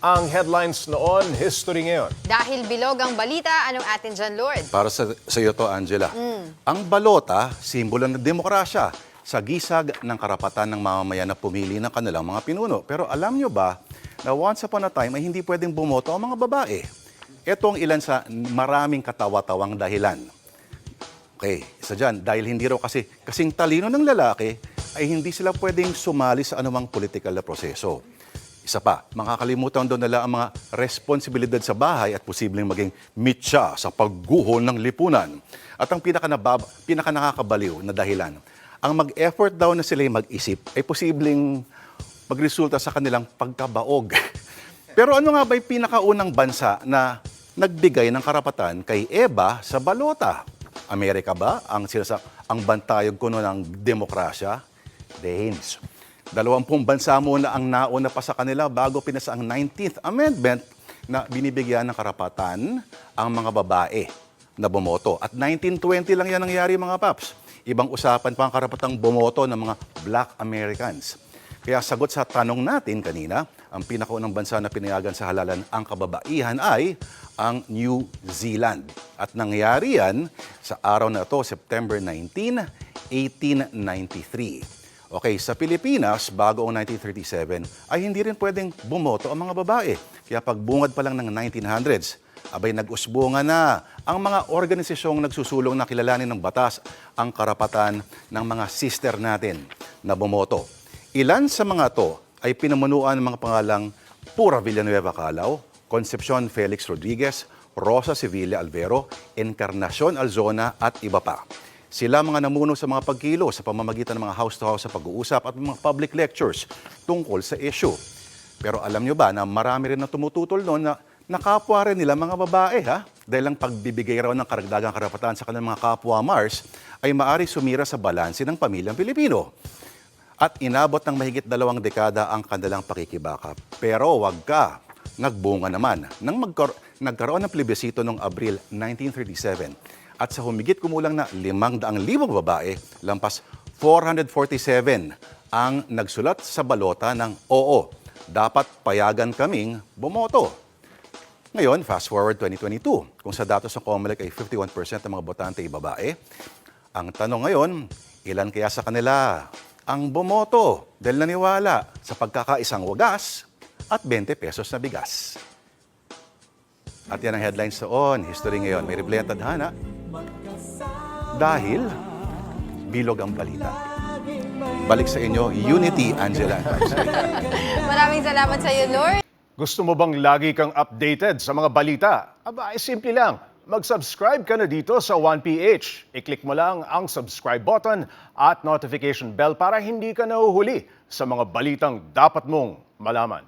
Ang headlines noon, history ngayon. Dahil bilog ang balita, anong atin dyan, Lord? Para sa, sa iyo to, Angela. Ang balota, simbolo ng demokrasya sa gisag ng karapatan ng mamamayan na pumili ng kanilang mga pinuno. Pero alam nyo ba na once upon a time ay hindi pwedeng bumoto ang mga babae? Ito ang ilan sa maraming katawa-tawang dahilan. Okay, isa dyan, dahil hindi raw kasi, kasing talino ng lalaki, ay hindi sila pwedeng sumali sa anumang political na proseso. Isa pa, makakalimutan daw nila ang mga responsibilidad sa bahay at posibleng maging mitya sa pagguho ng lipunan. At ang pinaka, pinaka nakakabaliw na dahilan, ang mag-effort daw na sila mag-isip ay posibleng magresulta sa kanilang pagkabaog. Pero ano nga ba yung pinakaunang bansa na nagbigay ng karapatan kay Eva sa balota? Amerika ba ang sinasa ang bantayog kuno ng demokrasya? Danes. Dalawampung bansa muna ang nauna pa sa kanila bago pinasa ang 19th Amendment na binibigyan ng karapatan ang mga babae na bumoto. At 1920 lang yan nangyari mga paps. Ibang usapan pa ang karapatang bumoto ng mga Black Americans. Kaya sagot sa tanong natin kanina, ang pinakaunang bansa na pinayagan sa halalan ang kababaihan ay ang New Zealand. At nangyari yan sa araw na ito, September 19, 1893. Okay, sa Pilipinas, bago ang 1937, ay hindi rin pwedeng bumoto ang mga babae. Kaya pagbungad pa lang ng 1900s, abay nag-usbungan na ang mga organisasyong nagsusulong na kilalanin ng batas ang karapatan ng mga sister natin na bumoto. Ilan sa mga to ay pinamunuan ng mga pangalang Pura Villanueva Calao, Concepcion Felix Rodriguez, Rosa Sevilla Alvero, Encarnacion Alzona at iba pa. Sila mga namuno sa mga pagkilo sa pamamagitan ng mga house-to-house sa pag-uusap at mga public lectures tungkol sa issue. Pero alam nyo ba na marami rin na tumututol noon na nakapwa rin nila mga babae ha? Dahil ang pagbibigay raw ng karagdagang karapatan sa kanilang mga kapwa Mars ay maari sumira sa balanse ng pamilyang Pilipino. At inabot ng mahigit dalawang dekada ang kanilang pakikibaka. Pero wag ka, nagbunga naman. Nang magkar- nagkaroon ng plebisito noong Abril 1937 at sa humigit kumulang na 500,000 babae, lampas 447 ang nagsulat sa balota ng oo, dapat payagan kaming bumoto. Ngayon, fast forward 2022, kung sa datos ng COMELEC ay 51% ng mga botante ay babae, ang tanong ngayon, ilan kaya sa kanila ang bumoto dahil naniwala sa pagkakaisang wagas at 20 pesos na bigas? At yan ang headlines noon, history ngayon. May replay ang tadhana dahil bilog ang balita. Balik sa inyo, Unity Angela. Maraming salamat sa iyo, Lord. Gusto mo bang lagi kang updated sa mga balita? Aba, ay simple lang. Mag-subscribe ka na dito sa 1PH. I-click mo lang ang subscribe button at notification bell para hindi ka nahuhuli sa mga balitang dapat mong malaman.